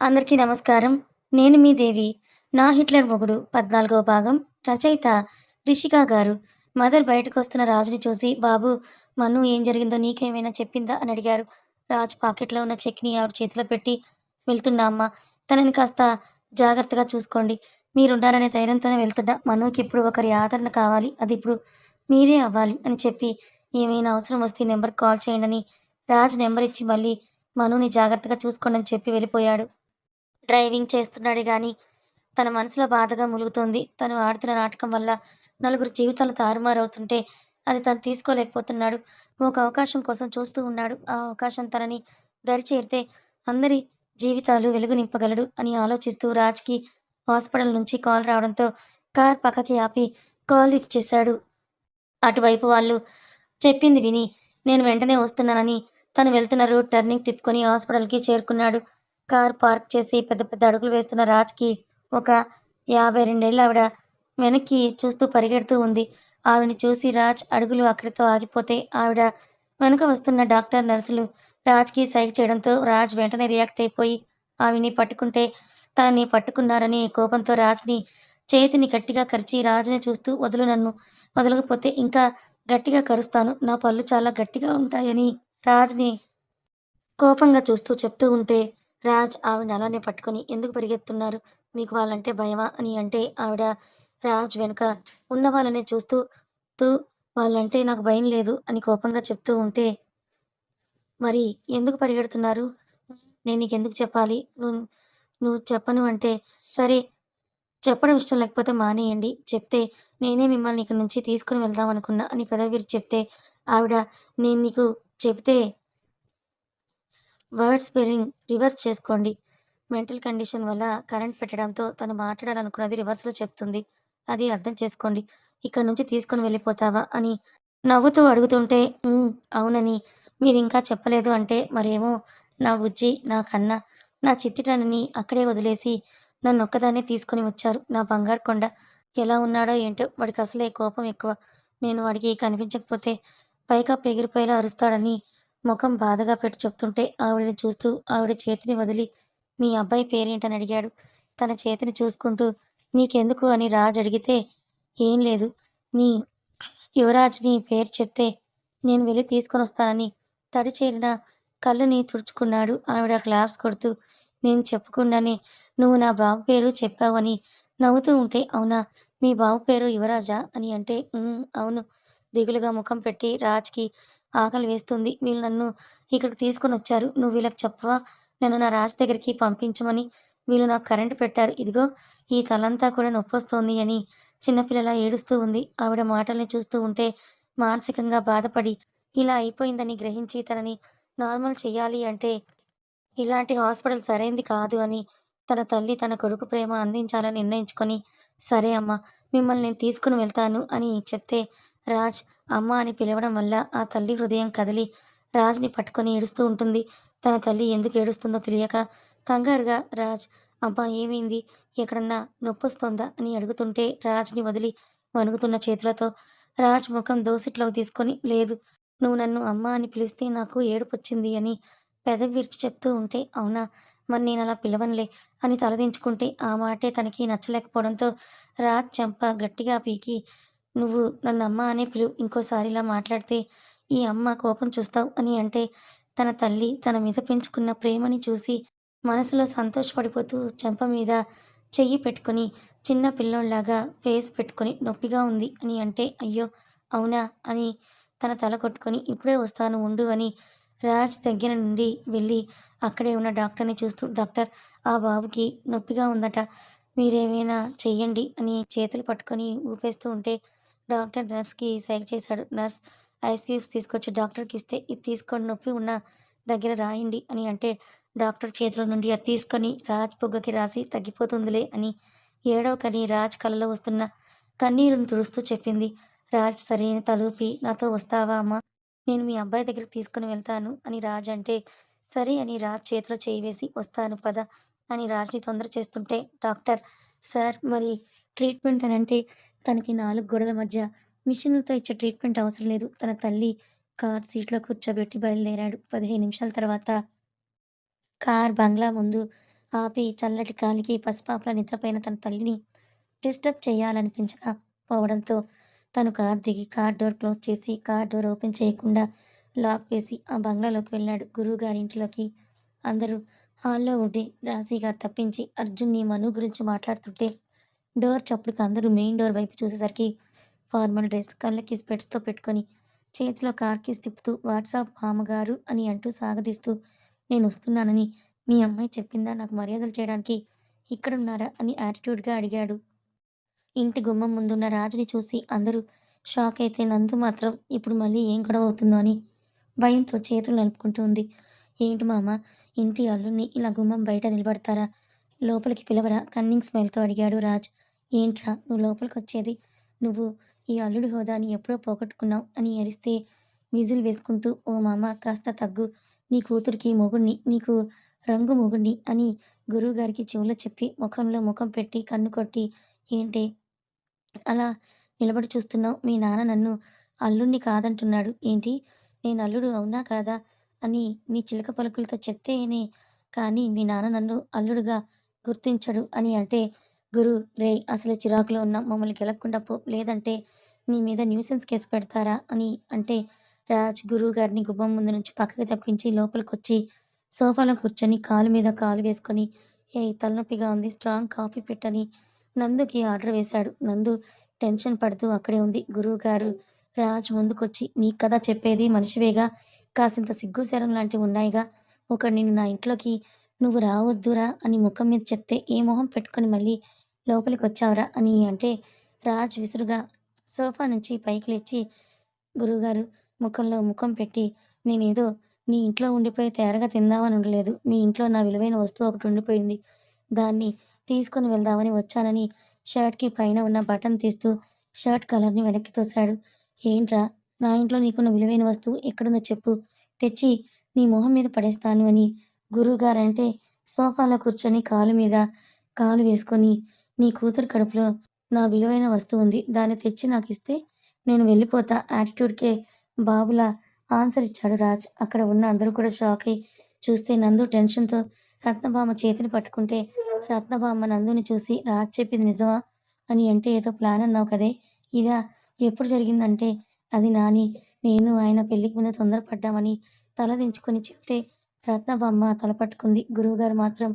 అందరికీ నమస్కారం. నేను మీ దేవి. 'నా హిట్లర్ మొగుడు' 14వ భాగం రచయిత రిషికా గారు. మదర్ బయటకొస్తున్న రాజుని చూసి బాబు మను ఏం జరిగిందో నీకేమైనా చెప్పిందా? అని అడిగారు. రాజ్ పాకెట్లో ఉన్న చెక్‌ని ఆవిడ చేతిలో పెట్టి వెళ్తున్నా అమ్మా. తనని కాస్త జాగ్రత్తగా చూసుకోండి. మీరుండాలనే ధైర్యంతోనే వెళ్తున్నా. మనుకిప్పుడు ఒకరి ఆదరణ కావాలి. అది ఇప్పుడు మీరే అవ్వాలి అని చెప్పి ఏమైనా అవసరం వస్తే ఈ నెంబర్‌కి కాల్ చేయండని రాజ్ నెంబర్ ఇచ్చి మళ్ళీ మనుని జాగ్రత్తగా చూసుకోండి అని చెప్పి వెళ్ళిపోయాడు. డ్రైవింగ్ చేస్తున్నాడు కానీ తన మనసులో బాధగా ములుగుతోంది తను ఆడుతున్న నాటకం వల్ల నలుగురు జీవితాలు తారుమారవుతుంటే అది తను తీసుకోలేకపోతున్నాడు. ఒక అవకాశం కోసం చూస్తూ ఉన్నాడు. ఆ అవకాశం తనని దరిచేరితే అందరి జీవితాలు వెలుగు నింపగలడు అని ఆలోచిస్తూ రాజ్‌కి హాస్పిటల్ నుంచి కాల్ రావడంతో కార్ పక్కకి ఆపి కాల్ లిఫ్ట్ చేశాడు. అటువైపు వాళ్ళు చెప్పింది విని నేను వెంటనే వస్తున్నానని తను వెళ్తున్న రూట్ టర్నింగ్ తిప్పుకొని హాస్పిటల్‌కి చేరుకున్నాడు. కార్ పార్క్ చేసి పెద్ద పెద్ద అడుగులు వేస్తున్న రాజ్‌కి ఒక యాభై రెండేళ్ళావిడ వెనక్కి చూస్తూ పరిగెడుతూ ఉంది. ఆవిడని చూసి రాజ్ అడుగులు అక్కడితో ఆగిపోతే ఆవిడ వెనుక వస్తున్న డాక్టర్, నర్సులు రాజ్‌కి సైగ చేయడంతో రాజ్ వెంటనే రియాక్ట్ అయిపోయి ఆవిని పట్టుకుంటే తనని పట్టుకున్నారని కోపంతో రాజ్‌ని చేతిని గట్టిగా కరిచి రాజుని చూస్తూ వదులు నన్ను. వదలకపోతే ఇంకా గట్టిగా కరుస్తాను. నా పళ్ళు చాలా గట్టిగా ఉంటాయని రాజ్‌ని కోపంగా చూస్తూ చెప్తూ ఉంటే రాజ్ ఆవిడని అలానే పట్టుకొని ఎందుకు పరిగెత్తున్నారు మీకు వాళ్ళంటే భయమా? అని అంటే ఆవిడ రాజ్ వెనుక ఉన్న వాళ్ళనే చూస్తూ తూ వాళ్ళంటే నాకు భయం లేదు అని కోపంగా చెప్తూ ఉంటే మరి ఎందుకు పరిగెడుతున్నారు? నేను నీకు ఎందుకు చెప్పాలి? నువ్వు నువ్వు చెప్పను అంటే సరే చెప్పడం ఇష్టం లేకపోతే మానేయండి. చెప్తే నేనే మిమ్మల్ని ఇక్కడి నుంచి తీసుకుని వెళ్దాం అనుకున్నా అని పెదవి చెప్తే ఆవిడ నేను నీకు చెప్తే వర్డ్ స్పెల్లింగ్ రివర్స్ చేసుకోండి. మెంటల్ కండిషన్ వల్ల కరెంట్ పెట్టడంతో తను మాట్లాడాలనుకున్నది రివర్స్‌లో చెప్తుంది. అది అర్థం చేసుకోండి. ఇక్కడ నుంచి తీసుకొని వెళ్ళిపోతావా? అని నవ్వుతూ అడుగుతుంటే అవునని మీరు ఇంకా చెప్పలేదు అంటే మరేమో నా బుజ్జి, నా కన్న, నా చిట్టితనాన్ని అక్కడే వదిలేసి నన్నొక్కదాన్నే తీసుకొని వచ్చారు. నా బంగారు కొండ. ఎలా ఉన్నాడో ఏంటో వాడికి అసలే కోపం ఎక్కువ. నేను వాడికి కనిపించకపోతే పైగా ఎగిరిపోయేలా అరుస్తాడని ముఖం బాధగా పెట్టి చెప్తుంటే ఆవిడని చూస్తూ ఆవిడ చేతిని వదిలి మీ అబ్బాయి పేరేంటని అడిగాడు. తన చేతిని చూసుకుంటూ నీకెందుకు అని రాజ్ అడిగితే ఏం లేదు. నీ యువరాజ్ నీ పేరు చెప్తే నేను వెళ్ళి తీసుకొనొస్తానని తడి చేరిన కళ్ళని తుడుచుకున్నాడు. ఆవిడ క్లాప్స్ కొడుతూ నేను చెప్పకుండానే నువ్వు నా బాబు పేరు చెప్పావు అని నవ్వుతూ ఉంటే అవునా? మీ బాబు పేరు యువరాజా? అని అంటే అవును. దిగులుగా ముఖం పెట్టి రాజ్‌కి ఆకలి వేస్తుంది. వీళ్ళు నన్ను ఇక్కడికి తీసుకొనొచ్చారు. నువ్వు వీళ్ళకి చెప్పవా? నన్ను నా రాజ్ దగ్గరికి పంపించమని. వీళ్ళు నాకు కరెంట్ పెట్టారు. ఇదిగో ఈ తలంతా కూడా నొప్పొస్తోంది అని చిన్నపిల్లలా ఏడుస్తూ ఉంది. ఆవిడ మాటల్ని చూస్తూ ఉంటే మానసికంగా బాధపడి ఇలా అయిపోయిందని గ్రహించి తనని నార్మల్ చేయాలి అంటే ఇలాంటి హాస్పిటల్ సరైంది కాదు అని తన తల్లి తన కొడుకు ప్రేమ అందించాలని నిర్ణయించుకొని సరే అమ్మా! మిమ్మల్ని నేను తీసుకుని వెళ్తాను అని చెప్తే రాజ్ అమ్మ అని పిలవడం వల్ల ఆ తల్లి హృదయం కదిలి రాజ్‌ని పట్టుకొని ఏడుస్తూ ఉంటుంది. తన తల్లి ఎందుకు ఏడుస్తుందో తెలియక కంగారుగా రాజ్ అమ్మా ఏమైంది? ఎక్కడన్నా నొప్పొస్తోందా? అని అడుగుతుంటే రాజ్‌ని వదిలి వణుకుతున్న చేతులతో రాజ్ ముఖం దోసిట్లోకి తీసుకొని లేదు. నువ్వు నన్ను అమ్మ అని పిలిస్తే నాకు ఏడుపొచ్చింది అని పెదవి విరిచి చెప్తూ ఉంటే అవునా? మరి నేను అలా పిలవనులే అని తలదించుకుంటే ఆ మాటే తనకి నచ్చలేకపోవడంతో రాజ్ చెంప గట్టిగా పీకి నువ్వు నన్ను అమ్మ అనే పిలువు. ఇంకోసారి ఇలా మాట్లాడితే ఈ అమ్మ కోపం చూస్తావు అని అంటే తన తల్లి తన మీద పెంచుకున్న ప్రేమని చూసి మనసులో సంతోషపడిపోతూ చెంప మీద చెయ్యి పెట్టుకొని చిన్న పిల్లోడిలాగా ఫేస్ పెట్టుకొని నొప్పిగా ఉంది అని అంటే అయ్యో! అవునా? అని తన తల కొట్టుకొని ఇప్పుడే వస్తాను ఉండు అని రాజ్ దగ్గర నుండి వెళ్ళి అక్కడే ఉన్న డాక్టర్‌ని చూస్తూ డాక్టర్ ఆ బాబుకి నొప్పిగా ఉందట. మీరేమైనా చెయ్యండి అని చేతులు పట్టుకొని ఊపేస్తూ ఉంటే డాక్టర్ నర్స్‌కి సైగ చేశాడు. నర్స్ ఐస్ క్యూబ్స్ తీసుకొచ్చి డాక్టర్కి ఇస్తే ఇది తీసుకొని నొప్పి ఉన్న దగ్గర రాయండి అని అంటే డాక్టర్ చేతిలో నుండి అది తీసుకొని రాజ్ పొగ్గకి రాసి తగ్గిపోతుందిలే అని ఏడవకని రాజ్ కళ్ళలో వస్తున్న కన్నీరుని తుడుస్తూ చెప్పింది. రాజ్ సరైన తలూపి నాతో వస్తావా అమ్మా? నేను మీ అబ్బాయి దగ్గరికి తీసుకొని వెళ్తాను అని రాజ్ అంటే సరే అని రాజ్ చేతిలో చేయి వేసి వస్తాను పద అని రాజ్‌ని తొందర చేస్తుంటే డాక్టర్ సార్ మరి ట్రీట్మెంట్ అంటే తనకి నాలుగు గోడల మధ్య మిషన్లతో ఇచ్చే ట్రీట్మెంట్ అవసరం లేదు. తన తల్లి కార్ సీట్‌లో కూర్చోబెట్టి బయలుదేరాడు. 15 నిమిషాల తర్వాత కార్ బంగ్లా ముందు ఆపి చల్లటి గాలికి పసిపాపలా నిద్రపోయిన తన తల్లిని డిస్టర్బ్ చేయాలనిపించక పోవడంతో తను కార్ దిగి కార్ డోర్ క్లోజ్ చేసి కార్ డోర్ ఓపెన్ చేయకుండా లాక్ వేసి ఆ బంగ్లాలోకి వెళ్ళాడు గురువు గారి ఇంటిలోకి అందరూ హాల్లో ఉండి రాశి గారు తప్పించి అర్జున్ని మను గురించి మాట్లాడుతుంటే డోర్ చప్పుడుకి అందరూ మెయిన్ డోర్ వైపు చూసేసరికి ఫార్మల్ డ్రెస్ కళ్ళకి స్పెట్స్తో పెట్టుకొని చేతిలో కార్కిస్ తిప్పుతూ వాట్సాప్ మామగారు అని అంటూ సాగదీస్తూ నేను వస్తున్నానని మీ అమ్మాయి చెప్పిందా? నాకు మర్యాదలు చేయడానికి ఇక్కడున్నారా? అని యాటిట్యూడ్గా అడిగాడు. ఇంటి గుమ్మం ముందున్న రాజుని చూసి అందరూ షాక్ అయితే నందు మాత్రం ఇప్పుడు మళ్ళీ ఏం గొడవ అవుతుందో అని భయంతో చేతులు నలుపుకుంటూ ఉంది. ఏంటి మామ ఇంటి అల్లుని ఇలా గుమ్మం బయట నిలబడతారా? లోపలికి పిలవరా? కన్నింగ్ స్మైల్తో అడిగాడు రాజ్. ఏంట్రా నువ్వు లోపలికి వచ్చేది నువ్వు ఈ అల్లుడి హోదాని ఎప్పుడో పోగొట్టుకున్నావు అని అరిస్తే విజిల్ వేసుకుంటూ ఓ మామ కాస్త తగ్గు. నీ కూతురికి మొగుణ్ణి నీకు రంగు మొగుణ్ణి అని గురువుగారికి చెవులో చెప్పి ముఖంలో ముఖం పెట్టి కన్ను కొట్టి ఏంటి? అలా నిలబడి చూస్తున్నావు? మీ నాన్న నన్ను అల్లుణ్ణి కాదంటున్నాడు. ఏంటి? నేను అల్లుడు అవునా కాదా? అని నీ చిలక పలుకులతో చెప్తేనే కానీ మీ నాన్న నన్ను అల్లుడుగా గుర్తించడు అని అంటే గురు రే అసలు చిరాకులో ఉన్న. మమ్మల్ని గెలక్కుండా పో. లేదంటే నీ మీద న్యూసెన్స్ కేసు పెడతారా అని అంటే రాజ్ గురువు గారిని గుమ్మం ముందు నుంచి పక్కకి తప్పించి లోపలికి వచ్చి సోఫాలో కూర్చొని కాలు మీద కాలు వేసుకొని ఏ తలనొప్పిగా ఉంది స్ట్రాంగ్ కాఫీ పెట్టని నందుకి ఆర్డర్ వేశాడు. నందు టెన్షన్ పడుతూ అక్కడే ఉంది. గురువు గారు రాజ్ ముందుకొచ్చి నీ కదా చెప్పేది మనిషివేగా? కాసింత సిగ్గు శరం లాంటివి ఉన్నాయిగా? ఒకడు నిన్ను నా ఇంట్లోకి నువ్వు రావద్దురా అని ముఖం మీద చెప్తే ఏ మొహం పెట్టుకొని మళ్ళీ లోపలికి వచ్చావురా అని అంటే రాజ్ విసురుగా సోఫా నుంచి పైకి లేచి గురువుగారు ముఖంలో ముఖం పెట్టి నేనేదో నీ ఇంట్లో ఉండిపోయి తేరగా తిందామని ఉండలేదు. మీ ఇంట్లో నా విలువైన వస్తువు ఒకటి ఉండిపోయింది. దాన్ని తీసుకొని వెళ్దామని వచ్చానని షర్ట్కి పైన ఉన్న బటన్ తీస్తూ షర్ట్ కలర్ని వెనక్కి తోశాడు. ఏంట్రా? నా ఇంట్లో నీకున్న విలువైన వస్తువు ఎక్కడుందో చెప్పు. తెచ్చి నీ మొహం మీద పడేస్తాను అని గురువుగారంటే సోఫాలో కూర్చొని కాలు మీద కాలు వేసుకొని నీ కూతురు కడుపులో నా విలువైన వస్తువు ఉంది. దాన్ని తెచ్చి నాకు ఇస్తే నేను వెళ్ళిపోతా. యాటిట్యూడ్కే బాబులా ఆన్సర్ ఇచ్చాడు రాజ్. అక్కడ ఉన్న అందరూ కూడా షాక్ అయి చూస్తే నందు టెన్షన్తో రత్నభామ చేతిని పట్టుకుంటే రత్నభామ నందుని చూసి రాజ్ చెప్పింది నిజమా అని అంటే ఏదో ప్లాన్ అన్నావు కదే. ఇదా ఎప్పుడు జరిగిందంటే అది నాని. నేను ఆయన పెళ్ళికి ముందు తొందరపడ్డామని తల దించుకొని చెప్తే రత్నబామ్మ తల పట్టుకుంది. గురువుగారు మాత్రం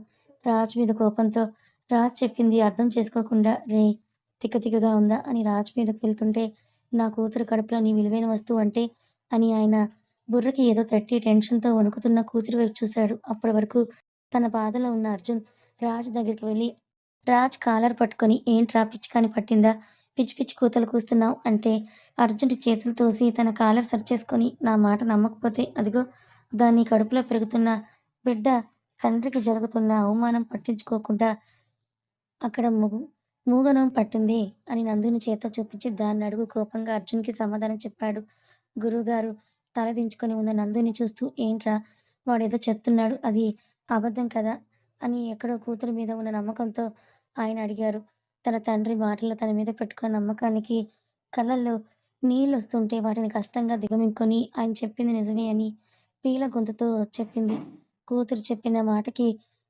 రాజ్ మీద కోపంతో రాజ్ చెప్పింది అర్థం చేసుకోకుండా రే తిక్క తిక్కగా ఉందా అని రాజ్ మీదకు వెళ్తుంటే నా కూతురు కడుపులో నీ విలువైన వస్తువు అంటే అని ఆయన బుర్రకి ఏదో తట్టి టెన్షన్తో వణుకుతున్న కూతురి వైపు చూశాడు. అప్పటి వరకు తన బాధలో ఉన్న అర్జున్ రాజ్ దగ్గరికి వెళ్ళి రాజ్ కాలర్ పట్టుకొని ఏంట్రా పిచ్చికాని పట్టిందా? పిచ్చి పిచ్చి కూతలు కూస్తున్నావు అంటే అర్జున్ చేతులు తోసి తన కాలర్ సర్చ్ చేసుకొని నా మాట నమ్మకపోతే అదిగో దాని కడుపులో పెరుగుతున్న బిడ్డ తండ్రికి జరుగుతున్న అవమానం పట్టించుకోకుండా అక్కడ మూగు మూగనం పట్టింది అని నందుని చేత చూపించి దాన్ని అడుగు కోపంగా అర్జున్కి సమాధానం చెప్పాడు. గురువుగారు తల దించుకొని ఉన్న నందుని చూస్తూ ఏంట్రా వాడేదో చెప్తున్నాడు అది అబద్ధం కదా? అని ఎక్కడో కూతురు మీద ఉన్న నమ్మకంతో ఆయన అడిగారు. తన తండ్రి మాటలు తన మీద పెట్టుకున్న నమ్మకానికి కళ్ళల్లో నీళ్ళు వస్తుంటే వాటిని కష్టంగా దిగమింకొని ఆయన చెప్పింది నిజమే అని పీల గొంతుతో చెప్పింది. కూతురు చెప్పిన మాటకి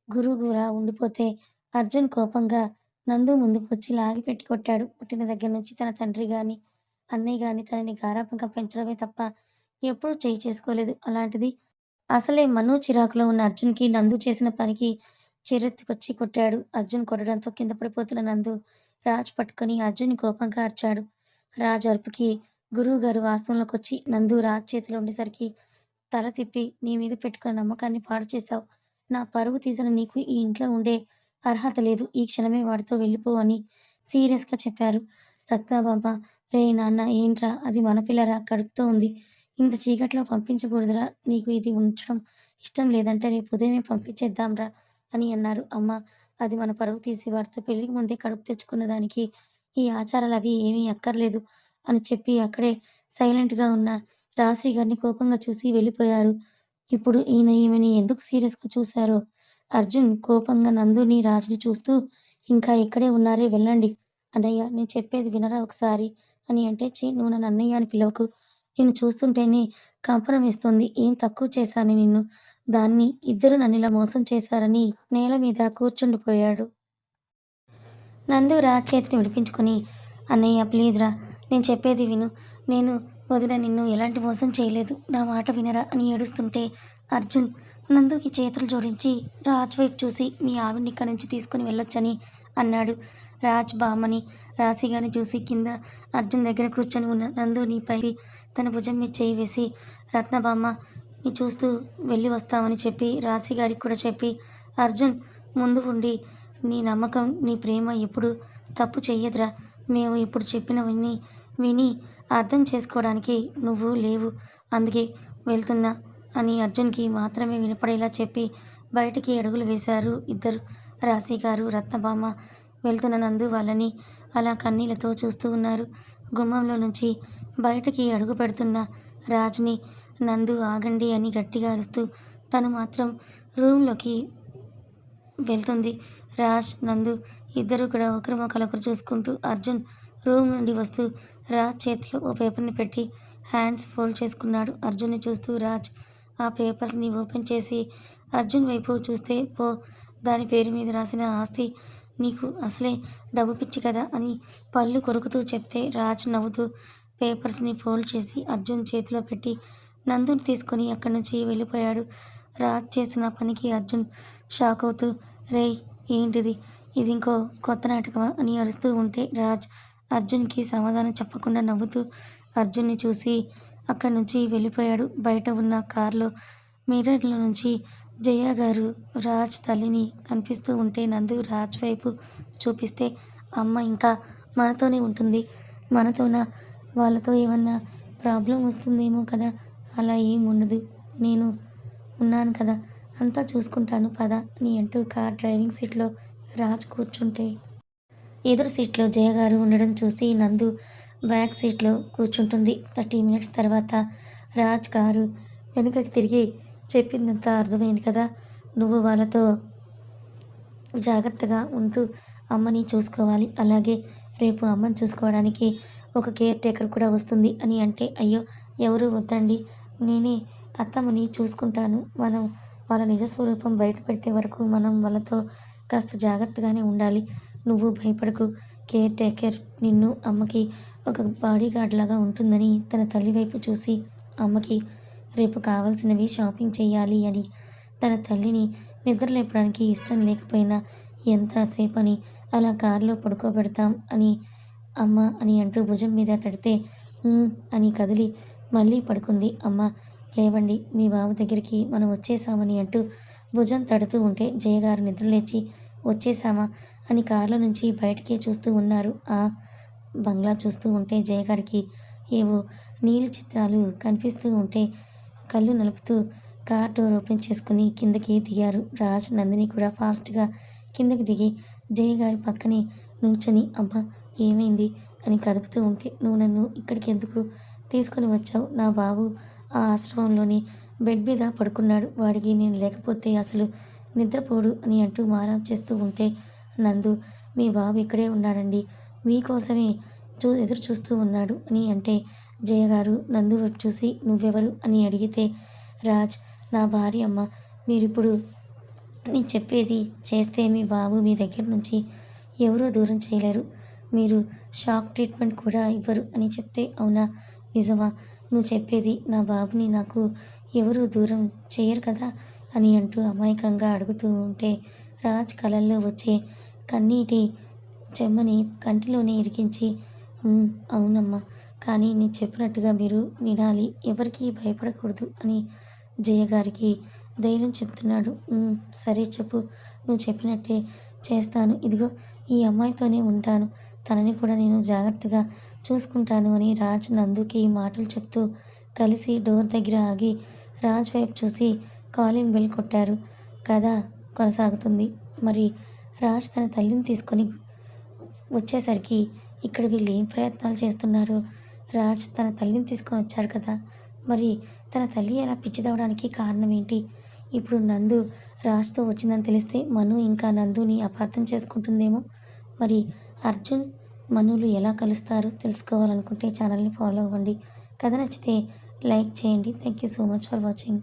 గురువుగా ఉండిపోతే అర్జున్ కోపంగా నందు ముందుకు వచ్చి లాగి పెట్టి కొట్టాడు పుట్టిన దగ్గర నుంచి తన తండ్రి గాని అన్నయ్య గాని తనని గారాపంగా పెంచడమే తప్ప ఎప్పుడూ చేయి చేసుకోలేదు. అలాంటిది అసలే మను చిరాకులో ఉన్న అర్జున్కి నందు చేసిన పనికి చిరెత్తుకొచ్చి కొట్టాడు. అర్జున్ కొట్టడంతో కింద పడిపోతున్న నందు రాజ్ పట్టుకొని అర్జున్ కోపంగా అరిచాడు. రాజ్ అరుపుకి గురువు గారు వాస్తవంలోకి వచ్చి నందు రాజ్ చేతిలో ఉండేసరికి తల తిప్పి నీ మీద పెట్టుకున్న నమ్మకాన్ని పాడు చేశావు. నా పరువు తీసిన నీకు ఈ ఇంట్లో ఉండే అర్హత లేదు. ఈ క్షణమే వాడితో వెళ్ళిపో అని సీరియస్గా చెప్పారు. రత్నాబాబ రే నాన్న ఏంట్రా? అది మన పిల్లరా? కడుపుతో ఉంది. ఇంత చీకట్లో పంపించకూడదురా. నీకు ఇది ఉంచడం ఇష్టం లేదంటే రేపు ఉదయమే పంపించేద్దాంరా అని అన్నారు. అమ్మ అది మన పరువు తీసి వాడితో పెళ్ళికి ముందే కడుపు తెచ్చుకున్న దానికి ఈ ఆచారాలు అవి ఏమీ అక్కర్లేదు అని చెప్పి అక్కడే సైలెంట్గా ఉన్న రాశి గారిని కోపంగా చూసి వెళ్ళిపోయారు. ఇప్పుడు ఈయన ఈమెని ఎందుకు సీరియస్గా చూశారో అర్జున్ కోపంగా నందుని రాజుని చూస్తూ ఇంకా ఇక్కడే ఉన్నారే వెళ్ళండి అన్నయ్య నేను చెప్పేది వినరా ఒకసారి అని అంటే చే నువ్వు నన్ను అన్నయ్య అని పిలవకు నిన్ను చూస్తుంటేనే కంపనం వేస్తుంది ఏం తక్కువ చేశాను నిన్ను దాన్ని ఇద్దరు నన్నిలా మోసం చేశారని నేల మీద కూర్చుండిపోయాడు. నందు రా చేతిని విడిపించుకొని అన్నయ్య ప్లీజ్ రా నేను చెప్పేది విను. నేను వదిన నిన్ను ఎలాంటి మోసం చేయలేదు. నా మాట వినరా అని ఏడుస్తుంటే అర్జున్ నందుకి చేతులు జోడించి రాజ్ వైపు చూసి మీ ఆవిడ్ని ఇక్కడి నుంచి తీసుకుని వెళ్ళొచ్చని అన్నాడు. రాజ్ బామ్మని. రాశిగాని చూసి కింద అర్జున్ దగ్గర కూర్చొని ఉన్న నందునిపై తన భుజం మీద చేయి వేసి రత్నబామ్మ మీ చూస్తూ వెళ్ళి వస్తామని చెప్పి రాశి గారికి కూడా చెప్పి అర్జున్ ముందు ఉండి నీ నమ్మకం నీ ప్రేమ ఎప్పుడు తప్పు చెయ్యదురా. మేము ఇప్పుడు చెప్పినవన్నీ విని అర్థం చేసుకోవడానికి నువ్వు లేవు. అందుకే వెళ్తున్నా. అని అర్జున్కి మాత్రమే వినపడేలా చెప్పి బయటికి అడుగులు వేశారు ఇద్దరు. రాశి గారు రత్నబామ వెళ్తున్న నందు వాళ్ళని అలా కన్నీళ్ళతో చూస్తూ ఉన్నారు. గుమ్మంలో నుంచి బయటికి అడుగు పెడుతున్న రాజ్ని నందు ఆగండి అని గట్టిగా అరుస్తూ తను మాత్రం రూమ్లోకి వెళ్తుంది. రాజ్ నందు ఇద్దరు కూడా ఒకరి ఒకరు చూసుకుంటూ అర్జున్ రూమ్ నుండి వస్తూ రాజ్ చేతిలో ఓ పేపర్ని పెట్టి హ్యాండ్స్ ఫోల్డ్ చేసుకున్నాడు. అర్జున్ని చూస్తూ రాజ్ ఆ పేపర్స్ని ఓపెన్ చేసి అర్జున్ వైపు చూస్తే పో దాని పేరు మీద రాసిన ఆస్తి నీకు అసలే డబ్బు పిచ్చి కదా? అని పళ్ళు కొరుకుతూ చెప్తే రాజ్ నవ్వుతూ పేపర్స్ని ఫోల్డ్ చేసి అర్జున్ చేతిలో పెట్టి నందుని తీసుకొని అక్కడి నుంచి వెళ్ళిపోయాడు. రాజ్ చేసిన పనికి అర్జున్ షాక్ అవుతూ రేయ్ ఏంటిది? ఇది ఇంకో కొత్త నాటకమా? అని అరుస్తూ ఉంటే రాజ్ అర్జున్కి సమాధానం చెప్పకుండా నవ్వుతూ అర్జున్ని చూసి అక్కడి నుంచి వెళ్ళిపోయాడు. బయట ఉన్న కారులో మిర్రర్లో నుంచి జయ గారు రాజ్ తల్లిని కనిపిస్తూ ఉంటే నందు రాజ్ వైపు చూపిస్తే అమ్మ ఇంకా మనతోనే ఉంటుంది. మనతోన? వాళ్ళతో ఏమన్నా ప్రాబ్లం వస్తుందేమో కదా? అలా ఏం ఉండదు. నేను ఉన్నాను కదా. అంతా చూసుకుంటాను. పద అని అంటూ కార్ డ్రైవింగ్ సీట్లో రాజ్ కూర్చుంటే ఎదురు సీట్లో జయ గారు ఉండడం చూసి నందు బ్యాక్ సీట్లో కూర్చుంటుంది. థర్టీ మినిట్స్ తర్వాత రాజ్ కారు వెనుకకి తిరిగి చెప్పిందంతా అర్థమైంది కదా. నువ్వు వాళ్ళతో జాగ్రత్తగా ఉంటూ అమ్మని చూసుకోవాలి. అలాగే రేపు అమ్మని చూసుకోవడానికి ఒక కేర్ టేకర్ కూడా వస్తుంది అని అంటే అయ్యో ఎవరు వద్దండి? నేనే అత్తమ్మని చూసుకుంటాను. మనం వాళ్ళ నిజ స్వరూపం బయట పెట్టే వరకు మనం వాళ్ళతో కాస్త జాగ్రత్తగానే ఉండాలి. నువ్వు భయపడకు. కేర్ టేకర్ నిన్ను అమ్మకి ఒక బాడీగార్డ్ లాగా ఉంటుందని తన తల్లి వైపు చూసి అమ్మకి రేపు కావాల్సినవి షాపింగ్ చేయాలి అని. తన తల్లిని నిద్రలేపడానికి ఇష్టం లేకపోయినా ఎంతసేపు అని అలా కారులో పడుకోబెడతాం అని అమ్మ అని అంటూ భుజం మీద తడితే అని కదిలి మళ్ళీ పడుకుంది అమ్మ లేవండి మీ బాబు దగ్గరికి మనం వచ్చేసామని అంటూ భుజం తడుతూ ఉంటే జయగారు నిద్రలేచి వచ్చేసామా? అని కారులో నుంచి బయటికి చూస్తూ ఉన్నారు. ఆ బంగ్లా చూస్తూ ఉంటే జయగారికి ఏవో నీలి చిత్రాలు కనిపిస్తూ ఉంటే కళ్ళు నలుపుతూ కార్ డోర్ ఓపెన్ చేసుకుని కిందకి దిగారు. రాజ్ నందిని కూడా ఫాస్ట్గా కిందకి దిగి జయ గారి పక్కనే నుంచొని అమ్మ ఏమైంది? అని కదుపుతూ ఉంటే నువ్వు నన్ను ఇక్కడికి ఎందుకు తీసుకొని వచ్చావు? నా బాబు ఆ ఆశ్రమంలోని బెడ్ మీద పడుకున్నాడు. వాడికి నేను లేకపోతే అసలు నిద్రపోడు అని అంటూ మారాం చేస్తూ ఉంటే నందు మీ బాబు ఇక్కడే ఉన్నాడండి. మీకోసమే చూ ఎదురు చూస్తూ ఉన్నాడు అని అంటే జయగారు నందు వైపు చూసి నువ్వెవరు అని అడిగితే రాజ్ నా భార్య అమ్మ. మీరిప్పుడు నేను చెప్పేది చేస్తే మీ బాబు మీ దగ్గర నుంచి ఎవరూ దూరం చేయలేరు. మీరు షాక్ ట్రీట్మెంట్ కూడా ఇవ్వరు అని చెప్తే అవునా? నిజమా? నువ్వు చెప్పేది నా బాబుని నాకు ఎవరు దూరం చేయరు కదా అని అంటూ అమాయకంగా అడుగుతూ ఉంటే రాజ్ కళల్లో వచ్చే కన్నీటి చెమ్మని కంటిలోనే ఇరికించి అవునమ్మా కానీ నేను చెప్పినట్టుగా మీరు వినాలి ఎవరికీ భయపడకూడదు అని జయగారికి ధైర్యం చెప్తున్నాడు. సరే చెప్పు నువ్వు చెప్పినట్టే చేస్తాను. ఇదిగో ఈ అమ్మాయితోనే ఉంటాను. తనని కూడా నేను జాగ్రత్తగా చూసుకుంటాను అని రాజ్ నందుకి ఈ మాటలు చెప్తూ కలిసి డోర్ దగ్గర ఆగి రాజ్ వైపు చూసి కాలింగ్ బెల్ కొట్టారు. కథ కొనసాగుతుంది. మరి రాజ్ తన తల్లిని తీసుకొని వచ్చేసరికి ఇక్కడ వీళ్ళు ఏం ప్రయత్నాలు చేస్తున్నారు? రాజ్ తన తల్లిని తీసుకొని వచ్చాడు కదా. మరి తన తల్లి ఎలా పిచ్చిదవడానికి కారణం ఏంటి? ఇప్పుడు నందు రాజ్తో వచ్చిందని తెలిస్తే మను ఇంకా నందుని అపార్థం చేసుకుంటుందేమో? మరి అర్జున్ మనులు ఎలా కలుస్తారో తెలుసుకోవాలనుకుంటే ఛానల్ని ఫాలో అవ్వండి. కథ నచ్చితే లైక్ చేయండి. Thank you so much for watching.